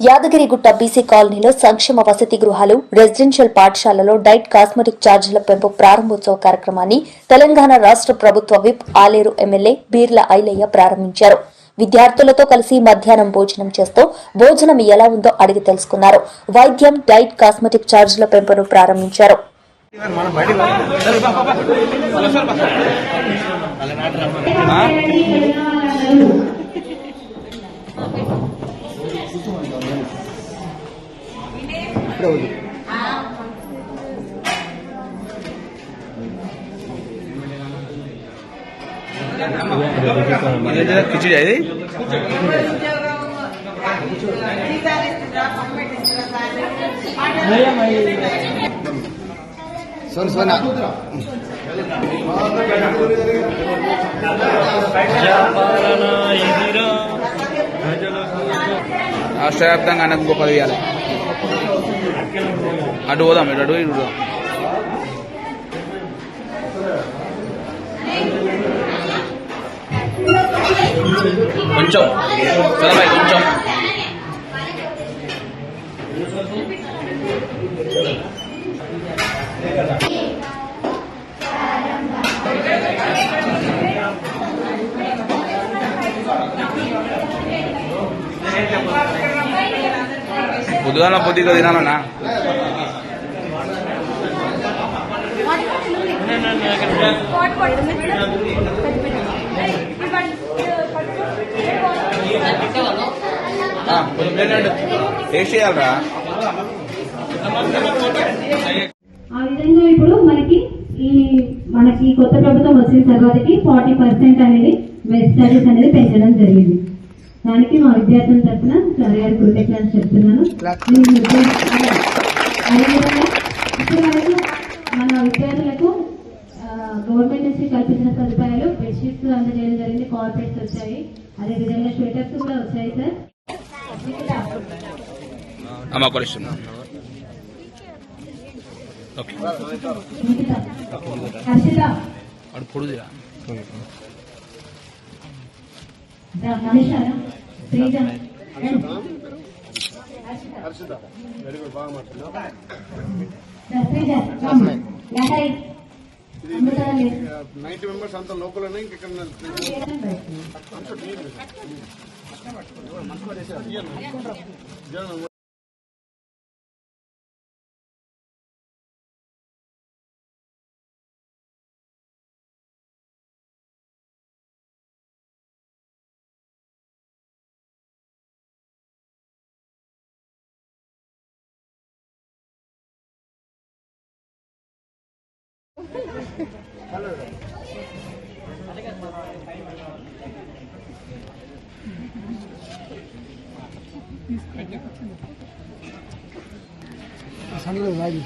Yadagirigutta BC కాలనీలో సంక్షేమ వసతి గృహాలు రెసిడెన్షియల్ పాఠశాలలో డైట్ కాస్మెటిక్ ఛార్జీల పెంపు ప్రారంభోత్సవ కార్యక్రమాన్ని తెలంగాణ రాష్ట్ర ప్రభుత్వ విప్ ఆలేరు ఎమ్మెల్యే బీర్ల ఐలయ్య ప్రారంభించారు. విద్యార్థులతో కలిసి మధ్యాహ్నం భోజనం చేస్తూ భోజనం ఎలా ఉందో అడిగి తెలుసుకున్నారు. వైద్యం డైట్ కాస్మెటిక్ ఛార్జీల పెంపును ప్రారంభించారు. ఇదేంటిది? కిచిడి ఇది సోను సోనా. రాష్ట్ర వ్యాప్తంగా పది ఇవ్వాలి. అటు పోదాం ఇటు అటు ఇటు పోదాం కొంచెం. సరే కొంచెం. పొద్దుగాల పొద్దుగా తినాలన్నా ఆ, కొంచెం ప్లేట్ అండి. టేస్ట్ చేయాలరా ఆ విధంగా ఇప్పుడు మనకి ఈ మనకి కొత్త ప్రభుత్వం వచ్చిన తర్వాతకి ఫార్టీ పర్సెంట్ అనేది వెస్ట్ స్టడీస్ అనేది పెంచడం జరిగింది. దానికి మా విద్యార్థుల తరఫున సార్ గారి కృతజ్ఞతలు చెప్తున్నాను. బెడ్షీట్స్ అందజేయడం జరిగింది. కార్పెట్స్ వచ్చాయి. అదేవిధంగా స్వెటర్స్ కూడా వచ్చాయి సార్ అమ్మ పొడుదిరా. నైన్టీ మెంబర్స్ అంతా లోకల్ ఉన్నాయి ఇంక ఇక్కడ మంచి சண்டை வாங்கி